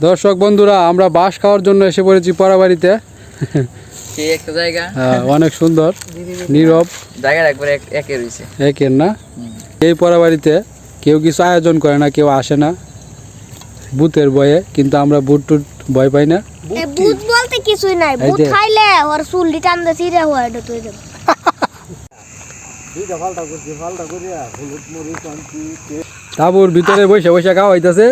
দর্শক বন্ধুরা আমরা বাস খাওয়ার জন্য এসে পড়েছি পরাবাড়িতে একটা জায়গা। আহ, অনেক সুন্দর নীরব। জায়গাটা একবার একে রয়েছে। একের না? এই পরাবাড়িতে কেউ কিছু আয়োজন করে না কেউ আসে না। ভূতের ভয়ে কিন্তু আমরা বুট টুট ভয় পাই না। ভূত বলতে কিছুই নাই ভূত খাইলে ওর চুলটি টানতে চিরে হওয়া এটা তুই দেব তাবুর ভিতরে বসে বসে খাওয়া হইতাছে।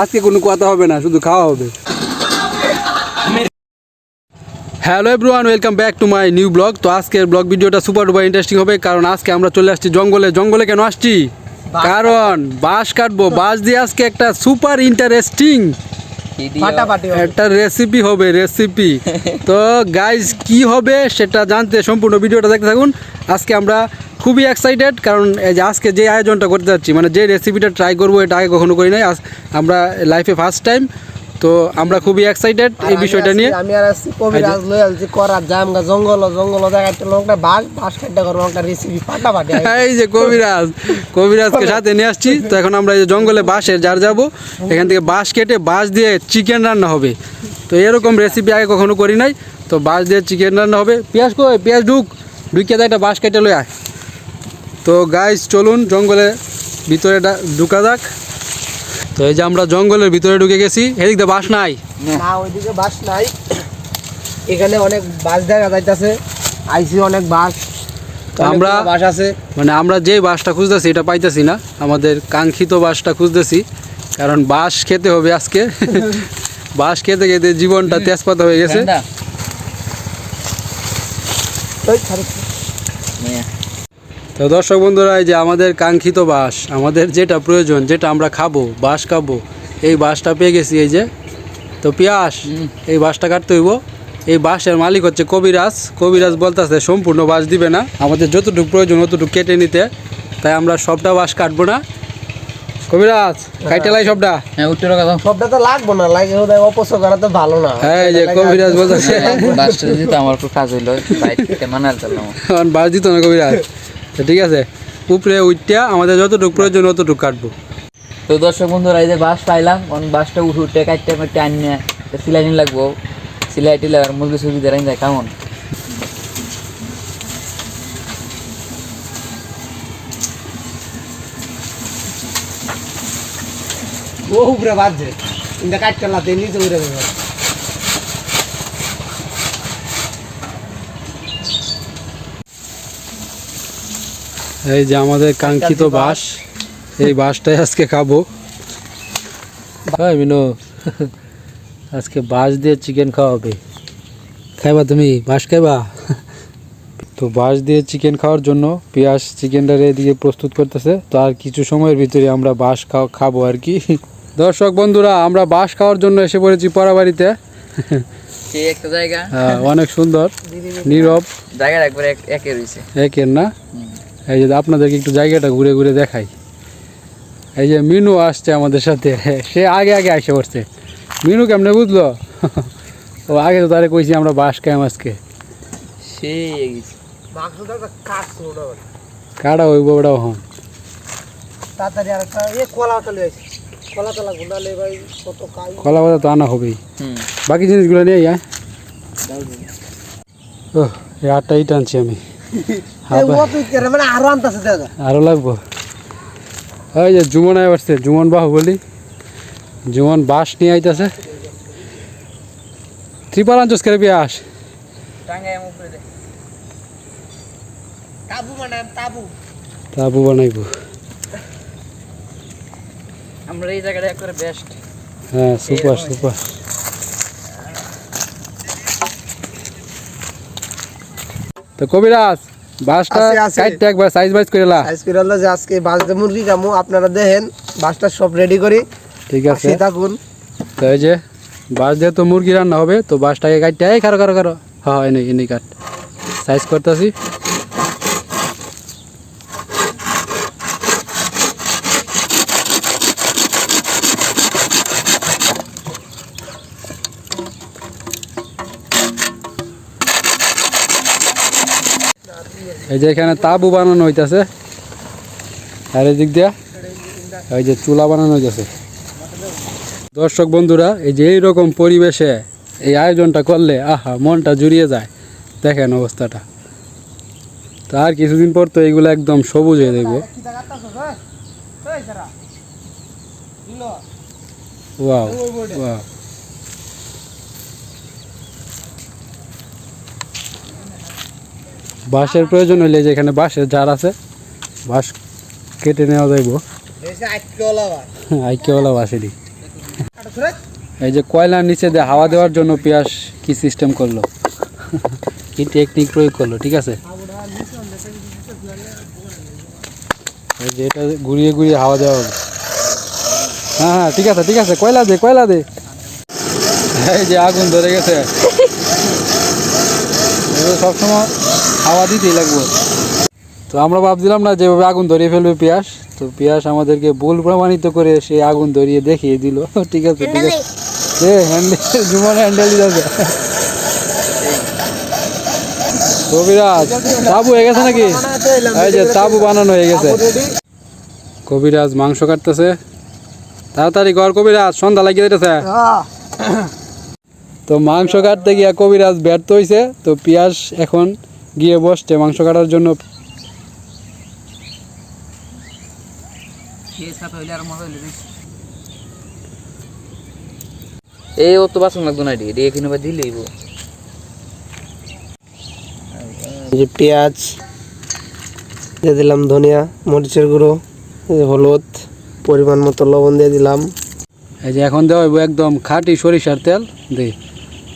আজকে কোনো কথা হবে না শুধু খাওয়া হবে। Hello everyone welcome back to my new blog তো আজকের ব্লগ ভিডিওটা সুপার ডুপার ইন্টারেস্টিং হবে কারণ আজকে আমরা চলে আসছি জঙ্গলে। জঙ্গলে কেন আসছি? কারণ বাঁশ কাটবো। বাঁশ দিয়ে আজকে একটা সুপার ইন্টারেস্টিং একটা রেসিপি হবে রেসিপি তো গাইজ কি হবে সেটা জানতে সম্পূর্ণ ভিডিওটা দেখতে থাকুন। আজকে আমরা খুবই এক্সাইটেড কারণ এই যে আজকে যে আয়োজনটা করতে যাচ্ছি মানে যে রেসিপিটা ট্রাই করব এটা আগে কখনো করি নাই। আজ আমরা লাইফে ফার্স্ট টাইম তো আমরা খুবই এক্সাইটেড এই বিষয়টা নিয়ে। আমি আর আসছি কবিরাজ লই আলছি করার জাম গা জঙ্গল জঙ্গল জায়গাটা লোকটা বাস বাস কাটটা করব একটা রেসিপি ফাটাফাটি এই যে কবিরাজ কবিরাজকে সাথে নিয়ে আসছি। তো এখন আমরা এই যে জঙ্গলে বাঁশের যার যাব এখান থেকে বাঁশ কেটে বাঁশ দিয়ে চিকেন রান্না হবে। তো এরকম রেসিপি আগে কখনো করি নাই। তো বাঁশ দিয়ে চিকেন রান্না হবে। পেঁয়াজ কই? পেঁয়াজ ঢুক। ঢুকিয়ে দেয় একটা বাঁশ কেটে লই আয়। তো গাইস চলুন জঙ্গলে ভিতরে ঢুকা যাক। তো এই যে আমরা জঙ্গলের ভিতরে ঢুকে গেছি এদিক দিয়ে বাঁশ নাই। না ওইদিকে বাস নাই। এখানে অনেক বাস দেখা যাইতাছে আইসি অনেক বাস। আমরা বাস আছে। মানে আমরা যে বাসটা খুঁজতেছি এটা পাইতেছি না। আমাদের কাঙ্ক্ষিত বাসটা খুঁজতেছি কারণ বাস খেতে হবে আজকে। বাস খেতে খেতে জীবনটা তেজপাতা হয়ে গেছে। তো দর্শক বন্ধুরা এই যে আমাদের কাঙ্ক্ষিত বাস আমাদের যেটা প্রয়োজন যেটা আমরা খাব বাস খাব এই বাসটা পেয়ে গেছি এই যে। তো পিয়াস এই বাসটা কাটতে হইব। এই বাসের মালিক হচ্ছে কবিরাজ। কবিরাজ বলতেছে সম্পূর্ণ বাস দিবে না। আমাদের যতটুকু প্রয়োজন অতটুকু কেটে নিতে। তাই আমরা সবটা বাস কাটবো না। কবিরাজ কাইটেলাই সবটা। হ্যাঁ উত্তর কথা সবটা তো লাগবো না লাগে ওদের অপচয় করা তো ভালো না। হ্যাঁ এই যে কবিরাজ বলতেছে। বাসটা যদি তো আমার কাজ হইল বাইরে থেকে মানাল চললাম বাস দিত না কবিরাজ। ঠিক আছে? উপরে উঠটা আমাদের যতটুকু প্রয়োজন অতটুকু কাটবো। তো দর্শক বন্ধুরা এই যে বাস পাইলাম কারণ বাসটা উঠে উঠে কাটতে কাটতে আনিয়ে সিলাই নিয়ে লাগবো। সিলাই টিলাই আর মুরগি সুরগি দেরাই যায় কেমন? ও উপরে বাজছে। কিন্তু কাটতে লাতে নিচে উড়ে দেবে এই যে আমাদের কাঙ্ক্ষিত বাস এই বাসটাই আজকে খাব। ভাই মিনু আজকে বাস দিয়ে চিকেন খাওয়া হবে খাইবা তুমি? বাস খাইবা? তো বাস দিয়ে চিকেন খাওয়ার জন্য পেঁয়াজ চিকেনটা এদিকে প্রস্তুত করতেছে। তো আর কিছু সময়ের ভিতরে আমরা বাস খাও খাব আর কি। দর্শক বন্ধুরা আমরা বাস খাওয়ার জন্য এসে পড়েছি পরাবাড়িতে সেই একটা জায়গা? আহ, অনেক সুন্দর নীরব। জায়গাটা একবার একের না? এই যে আপনাদেরকে একটু জায়গাটা ঘুরে ঘুরে দেখাই। এই যে মিনু আসছে আমাদের সাথে। সে আগে আগে আসে পড়ছে। মিনু কেমনে বুঝলো? ও আগে তো তারে কইছি আমরা বাস খাই আজকে। ওটা কাটা হইব ওটাও হন। কলা পাতা তো আনা হবেই। বাকি জিনিসগুলো নিয়ে আয় ও এই আটটাই টানছি আমি। আরও দাদা আরও লাগবো। ওই যে জুমন আয় আসছে জুমন বাহু বলি জুমন বাস নিয়ে আইতাছে। ত্রিপাল আনছস করে পিয়াস টাঙ্গাই তাবু মানে তাবু। আমরা এই জায়গাটা একবারে বেস্ট হ্যাঁ সুপার সুপার। তো কবিরাজ বাসটা। কাইটটা একবার সাইজ বাইজ করে লা। সাইজ করে লা যে আজকে বাজতে মুরগি কামু আপনারা দেখেন বাসটা সব রেডি করি। ঠিক আছে। থাকুন তো এই যে বাস দিয়ে তো মুরগি রান্না হবে তো বাসটাকে কাটতে এই কারও কারও কারও হ্যাঁ এনে এনে কাট। সাইজ করতেছি। এই যে এখানে তাবু বানানো হইতাছে। আর এদিক দিয়া এই যে চুলা বানানো হইতেছে। দর্শক বন্ধুরা এই যে এইরকম পরিবেশে এই আয়োজনটা করলে আহা মনটা জুড়িয়ে যায়। দেখেন অবস্থাটা। তো আর কিছুদিন পর তো এইগুলো একদম সবুজ হয়ে দেখব। Wow wow. বাঁশের প্রয়োজন হইলে যে এখানে বাঁশের ঝাড় আছে, বাঁশ কেটে নেওয়া যাইব। আইকেওয়ালা বাঁশেরই এই যে কয়লার নিচে দিয়ে হাওয়া দেওয়ার জন্য পেঁয়াজ কি সিস্টেম করল? কি টেকনিক প্রয়োগ করল, ঠিক আছে? এই যে এটা ঘুরিয়ে ঘুরিয়ে হাওয়া দেওয়া হবে হ্যাঁ হ্যাঁ ঠিক আছে ঠিক আছে, কয়লা দে কয়লা দে। এই যে আগুন ধরে গেছে। সবসময় হাওয়া দিতেই লাগবে। তো আমরা ভাবছিলাম না যেভাবে আগুন ধরিয়ে ফেলবে পেঁয়াজ তো পেঁয়াজ আমাদেরকে ভুল প্রমাণিত করে সে আগুন ধরিয়ে দেখিয়ে দিল। ঠিক আছে ঠিক আছে। এ হ্যান্ডেল জুমন হ্যান্ডেল দিতে কবিরাজ তাবু হয়ে গেছে নাকি? এই যে তাবু বানানো হয়ে গেছে। কবিরাজ মাংস কাটতেছে। তাড়াতাড়ি ঘর কবিরাজ সন্ধ্যা লাগিয়ে দিতেছে। তো মাংস কাটতে গিয়া কবিরাজ ব্যর্থ হয়েছে তো পেঁয়াজ এখন গিয়ে বসছে মাংস কাটার জন্য। এই ও তো বাসন লাগতো না এটি এখানে বা দিলেই এই যে পেঁয়াজ দিয়ে দিলাম ধনিয়া মরিচের গুঁড়ো হলুদ পরিমাণ মতো লবণ দিয়ে দিলাম। এই যে এখন দেওয়া হইব একদম খাঁটি সরিষার তেল দে।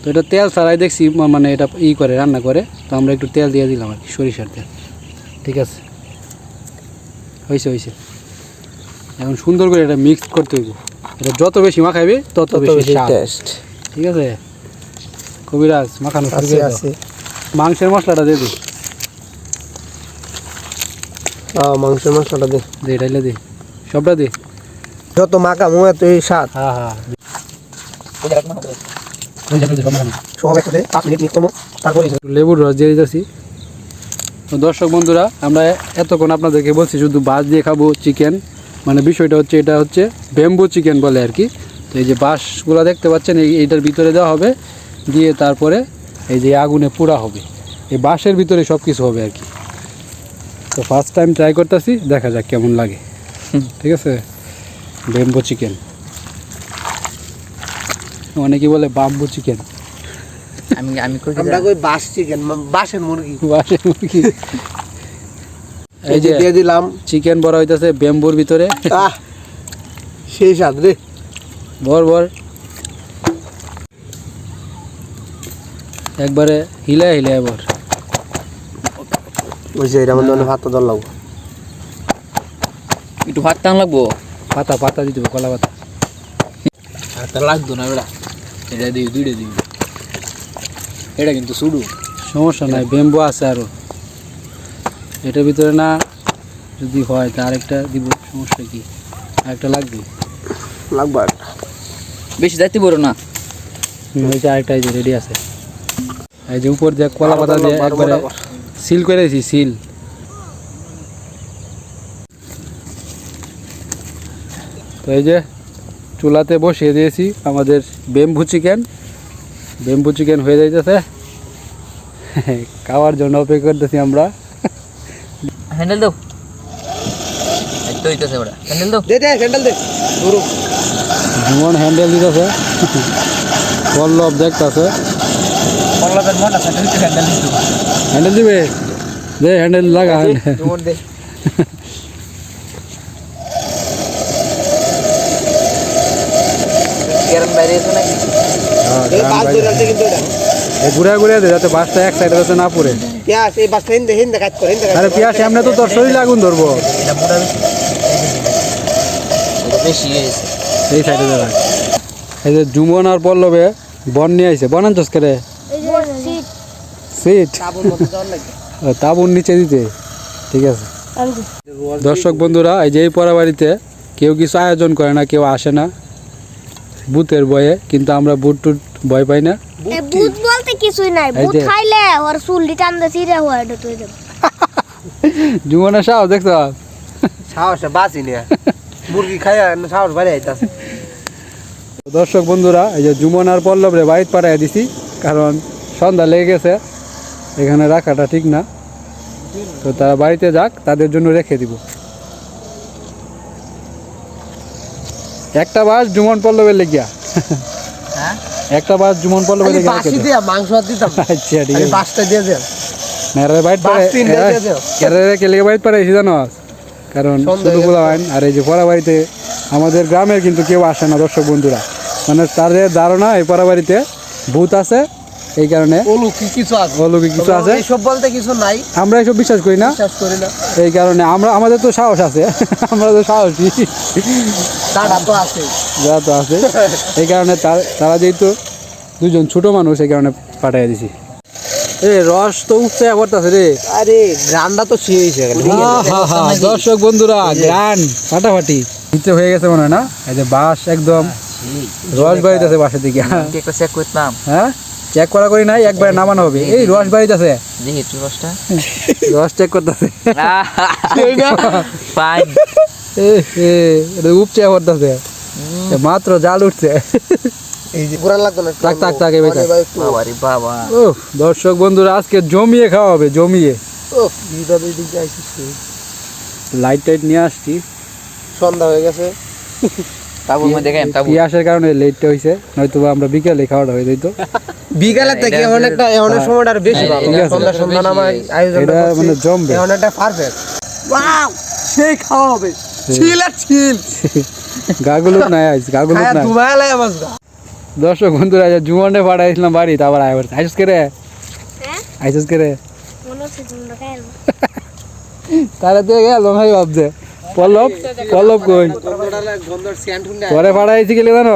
তো এটা তেল ছাড়াই দেখছি মানে এটা ই করে রান্না করে। তো আমরা একটু তেল দিয়ে দিলাম আর কি সরিষার তেল। ঠিক আছে? হয়েছে হয়েছে। এখন সুন্দর করে এটা মিক্স করতে হইব। এটা যত বেশি মাখাইবে তত বেশি টেস্ট ঠিক আছে? কবিরাজ মাখানো শুরু আছে মাংসের মশলাটা দিয়ে দিই মাংসের মশলাটা দে। দে ডাইলে দে। সবটা দে। যত মাখা মাখামো এতই স্বাদ। হ্যাঁ হ্যাঁ। সব একসাথে পাঁচ মিনিট মিট করব। তারপরে লেবুর রস দিয়ে দিতেছি। তো দর্শক বন্ধুরা আমরা এতক্ষণ আপনাদেরকে বলছি শুধু বাঁশ দিয়ে খাব চিকেন। মানে বিষয়টা হচ্ছে এটা হচ্ছে ব্যাম্বু চিকেন বলে আর কি। তো এই যে বাঁশগুলো দেখতে পাচ্ছেন এই এইটার ভিতরে দেওয়া হবে। দিয়ে তারপরে এই যে আগুনে পোড়া হবে। এই বাঁশের ভিতরে সব কিছু হবে আর কি। তো ফার্স্ট টাইম ট্রাই করতেছি দেখা যাক কেমন লাগে। ঠিক আছে? Bamboo chicken. অনেকে বলে বাম্বু চিকেন। আমি আমি কই আমরা কই বাস চিকেন বাসের মুরগি। বাঁশের মুরগি। এই যে দিয়ে দিলাম। চিকেন বড় হইতেছে ব্যাম্বুর ভিতরে। আহ সেই স্বাদ রে। বর বর। একবারে হিলে হিলে আমাদের অনেক ভাত দল লাগবো। একটু ভাত টান লাগবো? পাতা পাতা দিতে হবে কলা পাতা। ভাতটা লাগতো না বেড়া। এটা দিই দুইটা দিই এটা কিন্তু শুরু সমস্যা নাই ব্যাম্বু আছে আরও। এটার ভিতরে না যদি হয় তা আরেকটা দিব সমস্যা কি? আরেকটা লাগবে? লাগবে একটা বেশি যাইতে বড় না। ওই যে আরেকটা এই যে রেডি আছে। এই যে উপর দিয়ে কলা পাতা দিয়ে একবারে সিল করে দিয়েছি সিল তো এই যে চুলাতে বসিয়ে দিয়েছি আমাদের বেম্বু চিকেন। বেম্বু চিকেন হয়ে যাইতেছে। খাওয়ার জন্য অপেক্ষা করতেছি আমরা। হ্যান্ডেল দাও। এই তো হইতেছে বেড়া। হ্যান্ডেল দাও। দে দে ক্যান্ডেল দে। ধরো। জীবন হ্যান্ডেল দিতেছে। পল্লব দেখতেছে। পল্লবের মন আছে দুইটা হ্যান্ডেল দিতে হ্যান্ডেল দিবে? দে হ্যান্ডেল লাগা। তোমার দে। কেরম বাইরে এসো নাকি এই বাস ধরে আছে কিন্তু এটা। ঘুরে ঘুরে দে যাতে বাসটা এক সাইডে যাতে না পড়ে। পেঁয়াজ এই বাসটা হিন্দে হিন্দে কাজ করে হিন্দে আরে করে। পিয়া সামনে তো তোর শরীরে আগুন ধরবো। এই সাইডে দাঁড়া এই যে জুমন আর পল্লবে বন নিয়ে আইছে। বন আনছস করে সিট তাবুর নিচে দিতে। ঠিক আছে। দর্শক বন্ধুরা এই যে এই পড়া বাড়িতে কেউ কিছু আয়োজন করে না কেউ আসে না। বুথের ভয়ে কিন্তু আমরা বুট টুট ভয় পাই না। কিছুই নাই। ভূত খাইলে ওর চুল টানতে সিরে এটা তুই দেব সাহস দেখছ? সাহসে বাঁচি নিয়ে মুরগি খাইয়া সাহস বাড়ি আইতাছে। দর্শক বন্ধুরা এই যে জুমন আর পল্লব রে বাড়িতে পাঠিয়ে দিছি কারণ সন্ধ্যা লেগে গেছে এখানে রাখাটা ঠিক না। তো তারা বাড়িতে যাক তাদের জন্য রেখে দিব। একটা বাস জুমন পল্লবের লেগিয়া। একটা বাস জুমন পল্লবের লেগিয়া রেখে বাসি দিয়া মাংস দিতাম। আচ্ছা ঠিক আছে। বাসটা দিয়ে দেন এরা বাইট বাস পারে তিনটা দিয়ে দাও। এরা রেখে লেগে বাইট পারে এসে জানো? কারণ শুধু বলা হয় আর এই যে পড়া বাড়িতে আমাদের গ্রামের কিন্তু কেউ আসে না দর্শক বন্ধুরা। মানে তাদের ধারণা এই পড়া বাড়িতে ভূত আছে এই কারণে ওলু কিছু আছে। অলৌকিক কিছু আছে। এইসব বলতে কিছু নাই। আমরা এসব বিশ্বাস করি না। বিশ্বাস করি না। এই কারণে আমরা আমাদের তো সাহস আছে। আমরা তো সাহসী। তারা তো আছে। যা তো আছে। এই কারণে তারা যেহেতু দুজন ছোট মানুষ এই কারণে পাঠিয়ে দিছি। এ রস তো উঠছে পড়তেছে রে। আরে গ্রামটা তো হয়ে দর্শক বন্ধুরা গান ফাটাফাটি। নিচে হয়ে গেছে মনে হয় না? এই যে বাস একদম। রস বাড়িতেছে বাসের দিকে। একটা চেক করতাম। হ্যাঁ? চেক করা করি নাই একবারে নামানো হবে। এই রস বাড়িতেছে দেখি একটু রসটা। রস চেক করতেছে। ফাইন এটা উপচে পড়তেছে। মাত্র জাল উঠছে। দর্শক বন্ধুরা আজকে জমিয়ে খাওয়া হবে জমিয়ে। লাইট টাইট নিয়ে আসছি। সন্ধ্যা হয়ে গেছে। পিয়াসের কারণে লেটটা হয়েছে নয়তো বা আমরা বিকেলে খাওয়াটা হয়ে যেত বিকালে থেকে এখন একটা এখন সময়টা আরও বেশি ভালো সন্ধ্যা সন্ধ্যা নামাই আয়োজন এটা মানে জমবে। এখন একটা পারফেক্ট ওয়াও! সেই খাওয়া হবে। ছিল ছিল। গাগুলো নাই আইস গাগুলো নাই। ধুমায় বাস দর্শক বন্ধুরা যে জুমনে পাঠাইছিলাম বাড়ি তারপর আয় বলছে আইসস করে হ্যাঁ? আইসস করে হচ্ছে তোমরা তারা দিয়ে গেল ভাই ভাবছে। পল্লব পল্লব কই? পরে পাঠাইছি গেলে জানো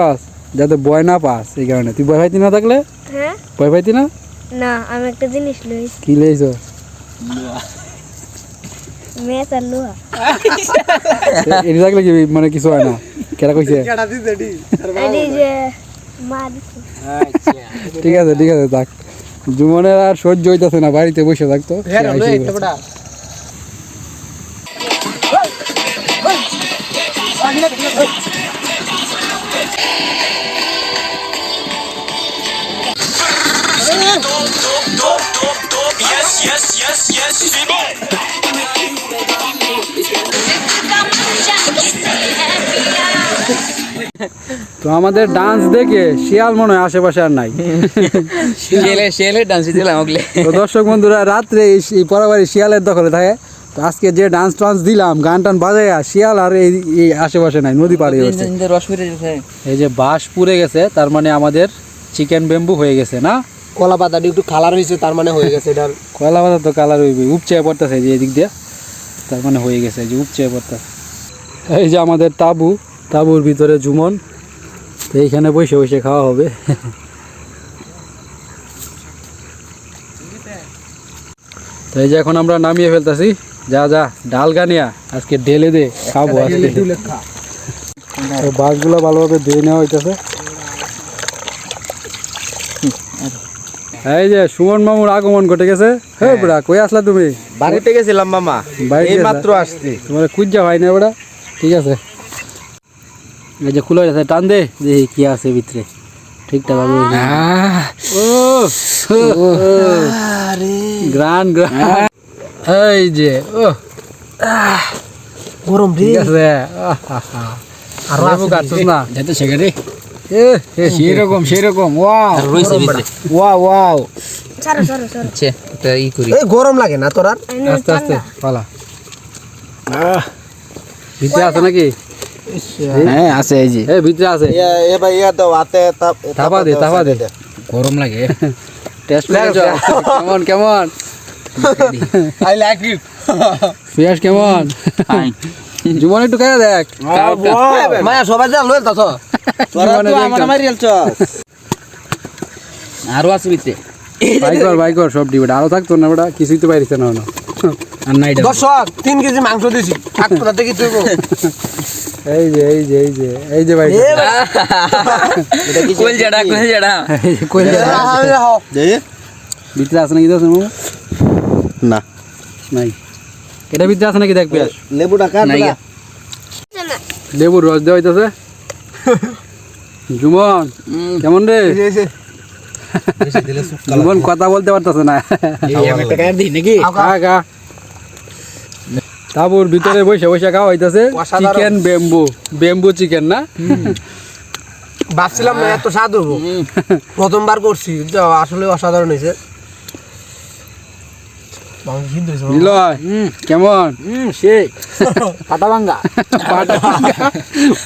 যাতে বয় না পাস এই কারণে। তুই বয় পাইতি না থাকলে? হ্যাঁ? বয় পাইতি না? না আমি একটা জিনিস লই কি লেইছ? এটি থাকলে কি মানে কিছু হয় না। কেরা কইছে দিচ্ছে ঠিক আছে ঠিক আছে থাক। জুমনের আর সহ্য হইতাছে না বাড়িতে বসে থাকতো সে হ্যাঁ আইসে তো আমাদের ডান্স দেখে শিয়াল মনে হয় আশেপাশে আর নাই। শেলে ডান্স দিলাম ওগুলো। তো দর্শক বন্ধুরা রাত্রে এই শিয়ালের দখলে থাকে। তো আজকে যে ডান্স টান্স দিলাম গান টান বাজাইয়া শিয়াল আর এই আশেপাশে নাই নদী পাড়ে হচ্ছে এই যে বাঁশ পুড়ে গেছে তার মানে আমাদের চিকেন বেম্বু হয়ে গেছে না? কলা পাতাটি একটু কালার হয়েছে তার মানে হয়ে গেছে এটা কয়লা পাতা তো কালার হইবে উপচে পড়তেছে যে এদিক দিয়ে। তার মানে হয়ে গেছে যে উপচে পড়তেছে এই যে আমাদের তাবু তাবুর ভিতরে জুমন তো এইখানে বসে বসে খাওয়া হবে। তো এই যে এখন আমরা নামিয়ে ফেলতেছি যা যা ডাল গানিয়া আজকে ঢেলে দে খাব আজকে। বাসগুলো ভালোভাবে ধুয়ে নেওয়া হইতেছে। এই যে সুমন মামুর আগমন ঘটে গেছে। হ্যাঁ। বুড়া কই আসলা তুমি? বাড়িতে গেছিলাম মামা। এই মাত্র আসছি। তোমার কুজ্জা হয় না ওটা ঠিক আছে। এই যে খুলে গেছে টান দে। দেখি কি আছে ভিতরে। ঠিকঠাক ভাবে ও গ্রান গ্রান। এই যে ও গরম রে। ঠিক আছে। আর লেবু না। যাতে সেখানে সেরকম সেরকম। ওয়াও। রইছে ভিতরে ওয়াও ওয়াও। সরো সরো সরো আচ্ছা এটা ই করি। এই গরম লাগে না তোর আর? আস্তে আস্তে পালা। ভিতরে আছে নাকি? হ্যাঁ আছে এই যে। এ ভিতরে আছে। এ ভাই ইয়া দাও হাতে থাপা দে থাপা দে। গরম লাগে। টেস্ট করেছ কেমন কেমন? আই লাইক ইট পিয়াস কেমন? জীবন একটু খাইয়া দেখ। মায়া সবাই যা লই তো আলছ আরও আছে ভিতরে বাই কর বাই সব ডিবেট আরও থাকতো না ওটা কিছুই তো পাইছে না না আর নাই দর্শক তিন কেজি মাংস দিছি। থাকতো না তুই এই যে এই যে এই যে এই যে ভাই। কোল জাডা কোল জাডা? এই যে ভিতরে আছে নাকি না। নাই। এটা ভিতরে আছে নাকি লেবুটা কাট লেবুর রস দেওয়া হইতেছে। জুমন কেমন রে? জুমন কথা বলতে পারতেছে না। তারপর ভিতরে বসে বসে খাওয়া হইতেছে। চিকেন বেম্বু বেম্বু চিকেন না? ভাবছিলাম না এত স্বাদ হব প্রথমবার করছি যা আসলে অসাধারণ হয়েছে মাংস সিদ্ধ হয়েছে বাবা। নিলয় কেমন? হুম সেই। ভাঙ্গা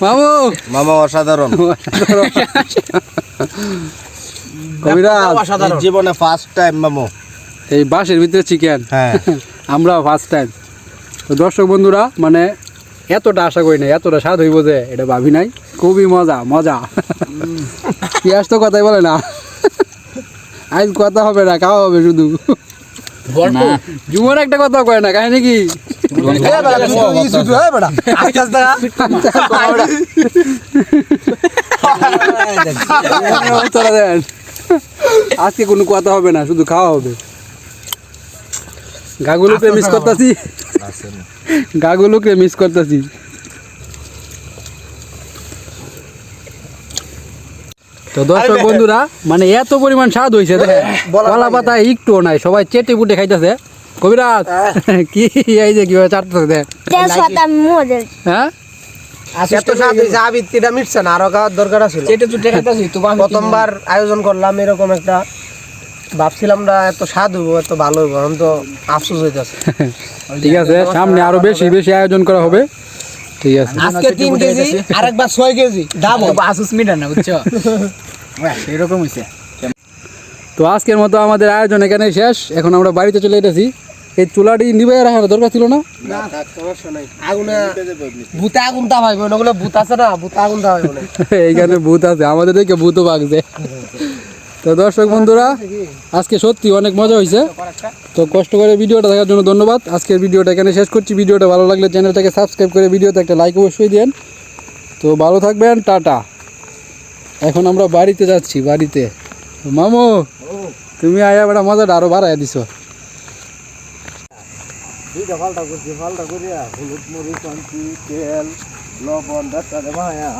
মামু। মামা অসাধারণ। কবিরাজ। জীবনে ফার্স্ট টাইম মামু। এই বাসের ভিতরে চিকেন হ্যাঁ। আমরা ফার্স্ট টাইম তো দর্শক বন্ধুরা মানে এতটা আশা করি না এতটা স্বাদ হইব যে এটা ভাবি নাই। খুবই মজা মজা। পেঁয়াজ তো কথাই বলে না। আজ কথা হবে না খাওয়া হবে শুধু। জুমন একটা কথা কয় না কাহিনী কি? আজকে কোনো কথা হবে না শুধু খাওয়া হবে। গাগুলোকে মিস করতেছি। গাগুলোকে মিস করতেছি। তো দর্শক বন্ধুরা মানে এত পরিমাণ স্বাদ হয়েছে কলা পাতা একটুও নাই সবাই চেটে পুটে খাইতেছে। কবিরাজ কি এই যে কীভাবে চাটতেছে হ্যাঁ? এত স্বাদ হয়েছে, আবৃত্তিটা মিটছে না আরও খাওয়ার দরকার ছিল চেটে চুটে খাইতাছি তো প্রথমবার আয়োজন করলাম এরকম একটা ভাবছিলাম না এত স্বাদ হইব এত ভালো হইব এখন তো আফসোস হইতেছে। ঠিক আছে সামনে আরও বেশি বেশি আয়োজন করা হবে। ঠিক আছে। আজকে তিন কেজি আরেকবার ছয় কেজি ডাবল আসুস মিটার না বুঝছ? এরকম হইছে। তো আজকের মতো আমাদের আয়োজন এখানে শেষ। এখন আমরা বাড়িতে চলে এসেছি। এই চুলাটি নিবে রাখার দরকার ছিল না? আগুনে ভূতে আগুন তা ভাইব ওগুলো ভূত আছে না ভূত আগুন তা ভাইব এইখানে ভূত আছে আমাদের দিকে ভূতও বাগছে। তো দর্শক বন্ধুরা আজকে সত্যি অনেক মজা হয়েছে। তো কষ্ট করে ভিডিওটা দেখার জন্য ধন্যবাদ। আজকের ভিডিওটা এখানে শেষ করছি। ভিডিওটা ভালো লাগলে চ্যানেলটাকে সাবস্ক্রাইব করে ভিডিওতে একটা লাইক অবশ্যই দেন তো ভালো থাকবেন টাটা। এখন আমরা বাড়িতে যাচ্ছি বাড়িতে। মামু তুমি আয়া বেড়া মজাটা আরও বাড়াই দিছো। তেল লবণ ডাক্তার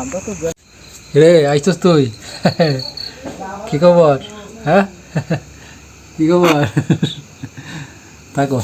আমরা তো রে আইসস তুই? কি খবর? হ্যাঁ? কি খবর? থাকো।